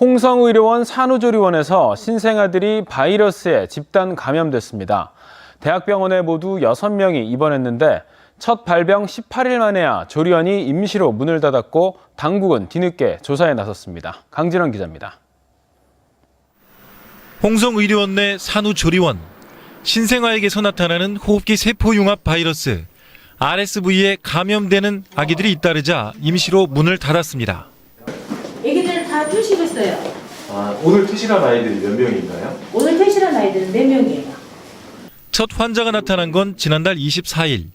홍성의료원 산후조리원에서 신생아들이 바이러스에 집단 감염됐습니다. 대학병원에 모두 6명이 입원했는데 첫 발병 18일 만에야 조리원이 임시로 문을 닫았고 당국은 뒤늦게 조사에 나섰습니다. 강진원 기자입니다. 홍성의료원 내 산후조리원 신생아에게서 나타나는 호흡기 세포융합 바이러스 RSV에 감염되는 아기들이 잇따르자 임시로 문을 닫았습니다. 퇴실했어요. 아, 오늘 퇴실한 아이들이 몇 명인가요? 오늘 퇴실한 아이들은 4명이에요. 첫 환자가 나타난 건 지난달 24일.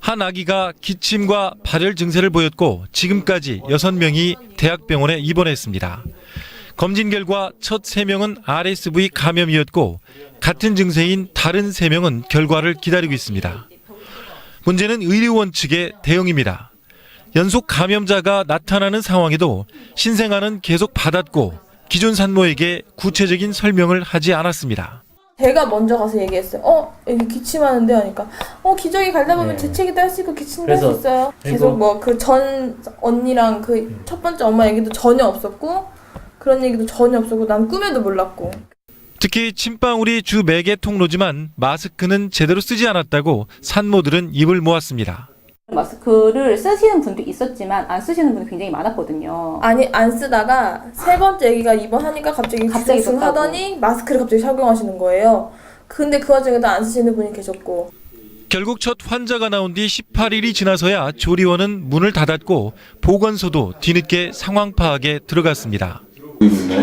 한 아기가 기침과 발열 증세를 보였고 지금까지 6명이 대학병원에 입원했습니다. 검진 결과 첫 3명은 RSV 감염이었고 같은 증세인 다른 3명은 결과를 기다리고 있습니다. 문제는 의료원 측의 대응입니다. 연속 감염자가 나타나는 상황에도 신생아는 계속 받았고 기존 산모에게 구체적인 설명을 하지 않았습니다. 제가 먼저 가서 얘기했어요. 어, 여기 기침하는데 하니까 어 기저귀 갈다 보면 네. 재채기도 할 수 있고 기침도 할 수 그래서 있어요. 계속 뭐 그 전 언니랑 그 첫 번째 엄마 얘기도 전혀 없었고 그런 얘기도 전혀 없었고 난 꿈에도 몰랐고 특히 침방울이 주 매개 통로지만 마스크는 제대로 쓰지 않았다고 산모들은 입을 모았습니다. 마스크를 쓰시는 분도 있었지만 안 쓰시는 분이 굉장히 많았거든요. 아니 안 쓰다가 세 번째 얘기가 입원하니까 갑자기 갑자기 기승 썼다고. 하더니 마스크를 갑자기 착용하시는 거예요. 근데 그 와중에도 안 쓰시는 분이 계셨고 결국 첫 환자가 나온 뒤 18일이 지나서야 조리원은 문을 닫았고 보건소도 뒤늦게 상황 파악에 들어갔습니다.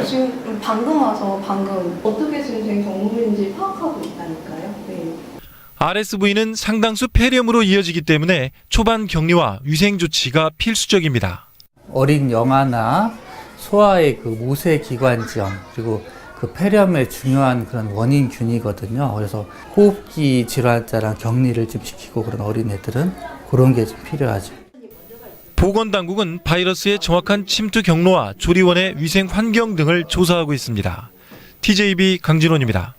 지금 방금 와서 방금 어떻게 지금 된 경로인지 파악하고 있다니까요. 네. RSV는 상당수 폐렴으로 이어지기 때문에 초반 격리와 위생 조치가 필수적입니다. 어린 영아나 소아의 그 모세 기관지염 그리고 그 폐렴의 중요한 그런 원인균이거든요. 그래서 호흡기 질환자랑 격리를 좀 시키고 그런 어린 애들은 그런 게 좀 필요하죠. 보건당국은 바이러스의 정확한 침투 경로와 조리원의 위생 환경 등을 조사하고 있습니다. TJB 강진원입니다.